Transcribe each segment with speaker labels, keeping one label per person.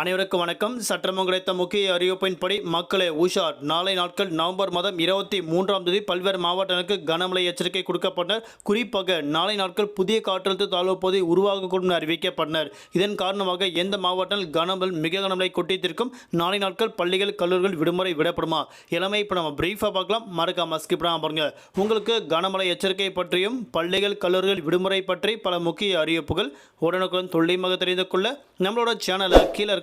Speaker 1: அனைவருக்கும் வணக்கம். சற்றமும் கிடைத்த முக்கிய அறிவிப்பின்படி மக்களே உஷார். நாளை நாட்கள் நவம்பர் மாதம் இருபத்தி மூன்றாம் தேதி பல்வேறு மாவட்டங்களுக்கு கனமழை எச்சரிக்கை கொடுக்கப்பட்டனர். குறிப்பாக நாளை நாட்கள் புதிய காற்றழுத்த தாழ்வு பகுதி உருவாகக்கூடும் என அறிவிக்கப்பட்டனர். இதன் காரணமாக எந்த மாவட்டங்கள் கனமழை மிக கனமழை கொட்டித்திருக்கும் நாளை நாட்கள் பள்ளிகள் கல்லூரிகள் விடுமுறை விடப்படுமா? இளமை இப்போ நம்ம பிரீஃபாக பார்க்கலாம். மறக்காம மஸ்கி பாருங்க. உங்களுக்கு கனமழை எச்சரிக்கை பற்றியும் பள்ளிகள் கல்லூரிகள் விடுமுறை பற்றி பல முக்கிய அறிவிப்புகள் உடனுக்குடன் துல்லியமாக தெரிந்து கொள்ள நம்மளோட சேனலை கீழே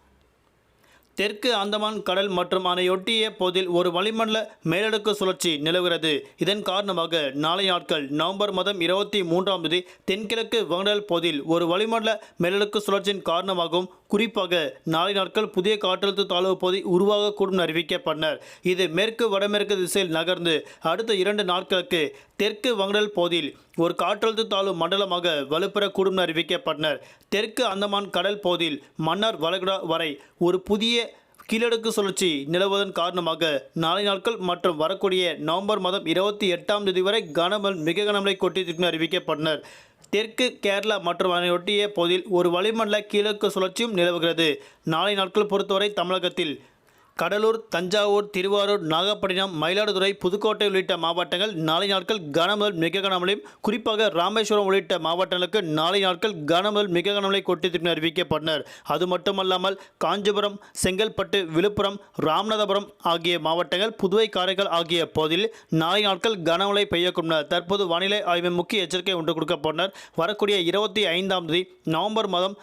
Speaker 1: தெற்கு அந்தமான் கடல் மற்றும் அதனையொட்டிய பகுதியில் ஒரு வளிமண்டல மேலடுக்கு சுழற்சி நிலவுகிறது. இதன் காரணமாக நாளை நாட்கள் நவம்பர் மாதம் இருபத்தி மூன்றாம் தேதி தென்கிழக்கு வங்கடல் பகுதியில் ஒரு வளிமண்டல மேலடுக்கு சுழற்சியின் காரணமாகவும் குறிப்பாக நாளை நாட்கள் புதிய காற்றழுத்த தாழ்வு பகுதி உருவாகக்கூடும் அறிவிக்கப்பட்டனர். இது மேற்கு வடமேற்கு திசையில் நகர்ந்து அடுத்த இரண்டு நாட்களுக்கு தெற்கு வங்கடல் பகுதியில் ஒரு காற்றழுத்த தாழ்வு மண்டலமாக வலுப்பெறக்கூடும் என அறிவிக்கப்பட்டனர். தெற்கு அந்தமான் கடல் பகுதியில் மன்னார் வளைகுடா வரை ஒரு புதிய கீழடுக்கு சுழற்சி நிலவுவதன் காரணமாக நாளை நாட்கள் மற்றும் வரக்கூடிய நவம்பர் மாதம் இருபத்தி எட்டாம் தேதி வரை கனமல் மிக கனமழை கொட்டியிருக்கும் அறிவிக்கப்பட்டனர். தெற்கு கேரளா மற்றும் அதனையொட்டிய பகுதியில் ஒரு வளிமண்டல கீழக்கு சுழற்சியும் நிலவுகிறது. நாளை நாட்கள் பொறுத்தவரை தமிழகத்தில் கடலூர் தஞ்சாவூர் திருவாரூர் நாகப்பட்டினம் மயிலாடுதுறை புதுக்கோட்டை உள்ளிட்ட மாவட்டங்கள் நாளை நாட்கள் கனமுதல் மிக கனமழையும் குறிப்பாக ராமேஸ்வரம் உள்ளிட்ட மாவட்டங்களுக்கு நாளை நாட்கள் கனமுதல் மிக கனமழை கொட்டித்திற்கு அறிவிக்கப்பட்டனர். அது மட்டுமல்லாமல் காஞ்சிபுரம் செங்கல்பட்டு விழுப்புரம் ராமநாதபுரம் ஆகிய மாவட்டங்கள் புதுவை காரைக்கால் ஆகிய பகுதியில் நாளை நாட்கள் கனமழை பெய்யக்கும் தற்போது வானிலை ஆய்வு முக்கிய எச்சரிக்கை ஒன்று கொடுக்கப்பட்டனர். வரக்கூடிய இருபத்தி ஐந்தாம் தேதி நவம்பர் மாதம்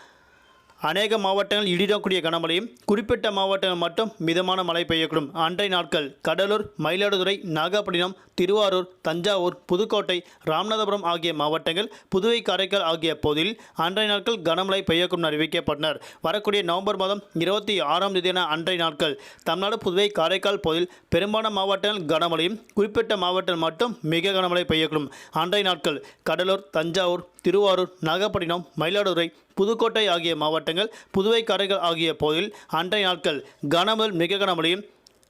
Speaker 1: அநேக மாவட்டங்கள் இடிடக்கூடிய கனமழையும் குறிப்பிட்ட மாவட்டங்கள் மட்டும் மிதமான மழை பெய்யக்கூடும். அன்றைய நாட்கள் கடலூர் மயிலாடுதுறை நாகப்பட்டினம் திருவாரூர் தஞ்சாவூர் புதுக்கோட்டை ராமநாதபுரம் ஆகிய மாவட்டங்கள் புதுவை காரைக்கால் ஆகிய பகுதியில் அன்றைய நாட்கள் கனமழை பெய்யக்கூடும் அறிவிக்கப்பட்டனர். வரக்கூடிய நவம்பர் மாதம் இருபத்தி ஆறாம் தேதியான அன்றைய நாட்கள் தமிழ்நாடு புதுவை காரைக்கால் பகுதியில் பெரும்பாலான மாவட்டங்கள் கனமழையும் குறிப்பிட்ட மாவட்டங்கள் மட்டும் மிக கனமழை பெய்யக்கூடும். அன்றைய நாட்கள் கடலூர் தஞ்சாவூர் திருவாரூர் நாகப்பட்டினம் மயிலாடுதுறை புதுக்கோட்டை ஆகிய மாவட்டங்கள் புதுவை கரைகள் ஆகிய பகுதியில் அன்றைய நாட்கள் கனமுதல் மிக கனமழையும்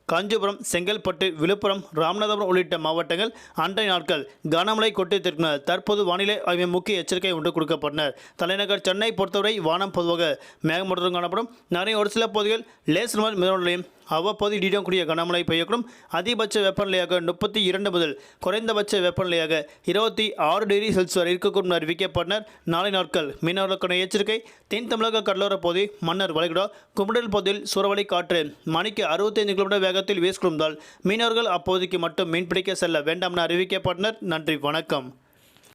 Speaker 1: காஞ்சிபுரம் செங்கல்பட்டு விழுப்புரம் ராமநாதபுரம் உள்ளிட்ட மாவட்டங்கள் அன்றைய நாட்கள் கனமழை கொட்டித்திருக்கின்றனர் தற்போது வானிலை ஆய்வு முக்கிய எச்சரிக்கை ஒன்று கொடுக்கப்பட்டனர். தலைநகர் சென்னை பொறுத்தவரை வானம் பொதுவாக மேகமூட்டத்துடன் காணப்படும். நிறைய ஒரு சில பகுதிகள் லேசர் மிதமலையும் அவ்வப்போது இடிடக்கூடிய கனமழை பெய்யக்கூடும். அதிகபட்ச வெப்பநிலையாக முப்பத்தி இரண்டு முதல் குறைந்தபட்ச வெப்பநிலையாக இருபத்தி ஆறு டிகிரி செல்சியஸ் வரை இருக்கக்கூடும் அறிவிக்கப்பட்டனர். நாளை நாட்கள் மீனவர்களுக்கான எச்சரிக்கை. தென் தமிழக கடலோர பகுதி மன்னர் வளைகுடா குமுடல் பகுதியில் சூறாவளி காற்று மணிக்கு அறுபத்தைந்து கிலோமீட்டர் வேகத்தில் வீசிக்கொண்டால் மீனவர்கள் அப்போதைக்கு மட்டும் மீன்பிடிக்க செல்ல வேண்டாம் என அறிவிக்கப்பட்டனர். நன்றி வணக்கம்.